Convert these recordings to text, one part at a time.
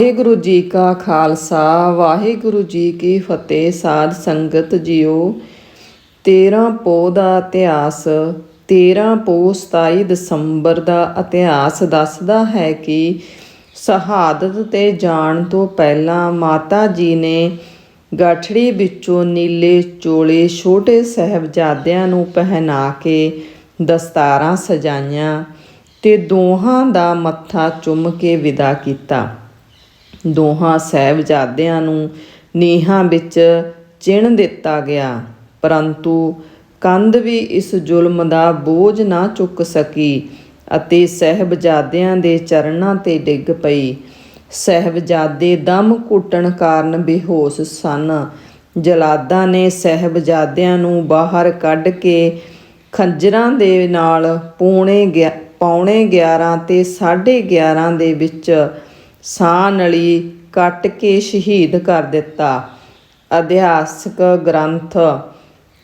ਵਾਹਿਗੁਰੂ ਜੀ ਕਾ ਖਾਲਸਾ, ਵਾਹਿਗੁਰੂ ਜੀ ਕੀ ਫਤਿਹ। ਸਾਧ ਸੰਗਤ ਜੀਓ 13 ਪੋਹ ਦਾ ਇਤਿਹਾਸ 13 ਪੋਹ 27 ਦਸੰਬਰ ਦਾ ਇਤਿਹਾਸ ਦੱਸਦਾ ਹੈ ਕਿ ਸ਼ਹਾਦਤ ਤੇ ਜਾਣ ਤੋਂ ਪਹਿਲਾਂ ਮਾਤਾ ਜੀ ਨੇ ਗਾਠੜੀ ਵਿੱਚੋਂ ਨੀਲੇ ਚੋਲੇ ਛੋਟੇ ਸਹਿਬਜ਼ਾਦਿਆਂ ਨੂੰ ਪਹਿਨਾ ਕੇ ਦਸਤਾਰਾਂ ਸਜਾਈਆਂ ਤੇ ਦੋਹਾਂ ਦਾ ਮੱਥਾ ਚੁੰਮ ਕੇ ਵਿਦਾ ਕੀਤਾ। ਦੋਹਾਂ ਸਹਿਬਜ਼ਾਦਿਆਂ ਨੂੰ ਨੀਹਾਂ ਵਿੱਚ ਚਿਣ ਦਿੱਤਾ ਗਿਆ। ਪਰੰਤੂ ਕੰਧ ਵੀ ਇਸ ਜ਼ੁਲਮ ਦਾ ਬੋਝ ਨਾ ਚੁੱਕ ਸਕੀ ਅਤੇ ਸਹਿਬਜ਼ਾਦਿਆਂ ਦੇ ਚਰਨਾਂ ਤੇ ਡਿੱਗ ਪਈ। ਸਹਿਬਜ਼ਾਦੇ ਦਮ ਘੁੱਟਣ ਕਾਰਨ ਬੇਹੋਸ਼ ਸਨ। ਜਲਾਦਾਂ ਨੇ ਸਹਿਬਜ਼ਾਦਿਆਂ ਨੂੰ ਬਾਹਰ ਕੱਢ ਕੇ ਖੰਜਰਾਂ ਦੇ ਨਾਲ ਪੌਣੇ ਗਿਆ- ਪੌਣੇ 11 ਤੇ 11:30 ਦੇ ਵਿੱਚ ਸਾਹ ਨਲੀ ਕੱਟ ਕੇ ਸ਼ਹੀਦ ਕਰ ਦਿੱਤਾ। ਅਧਿਆਸਕ ਗ੍ਰੰਥ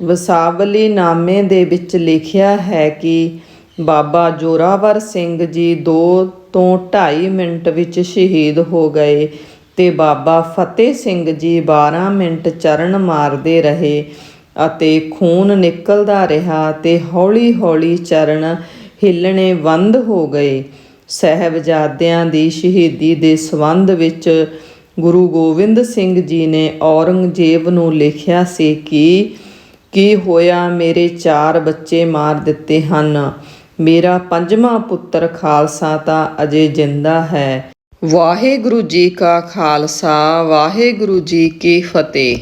ਵਸਾਵਲੀ ਨਾਮੇ ਦੇ ਵਿੱਚ ਲਿਖਿਆ ਹੈ ਕਿ ਬਾਬਾ ਜੋਰਾਵਰ ਸਿੰਘ ਜੀ 2 ਤੋਂ 2.5 ਮਿੰਟ ਵਿੱਚ ਸ਼ਹੀਦ ਹੋ ਗਏ ਤੇ ਬਾਬਾ ਫਤਿਹ ਸਿੰਘ ਜੀ 12 ਮਿੰਟ ਚਰਨ ਮਾਰਦੇ ਰਹੇ ਅਤੇ ਖੂਨ ਨਿਕਲਦਾ ਰਿਹਾ ਤੇ ਹੌਲੀ-ਹੌਲੀ ਚਰਨ ਹਿੱਲਣੇ ਬੰਦ ਹੋ ਗਏ। ਸਹਿਬਜ਼ਾਦਿਆਂ ਦੀ ਸ਼ਹੀਦੀ ਦੇ ਸੰਬੰਧ ਵਿੱਚ ਗੁਰੂ ਗੋਬਿੰਦ ਸਿੰਘ ਜੀ ਨੇ ਔਰੰਗਜ਼ੇਬ ਨੂੰ ਲਿਖਿਆ ਸੀ ਕਿ, ਕੀ ਹੋਇਆ ਮੇਰੇ ਚਾਰ ਬੱਚੇ ਮਾਰ ਦਿੱਤੇ ਹਨ। ਮੇਰਾ ਪੰਜਵਾਂ ਪੁੱਤਰ ਖਾਲਸਾ ਤਾਂ ਅਜੇ ਜਿੰਦਾ ਹੈ। ਵਾਹਿਗੁਰੂ ਜੀ ਕਾ ਖਾਲਸਾ, ਵਾਹਿਗੁਰੂ ਜੀ ਕੀ ਫਤਿਹ।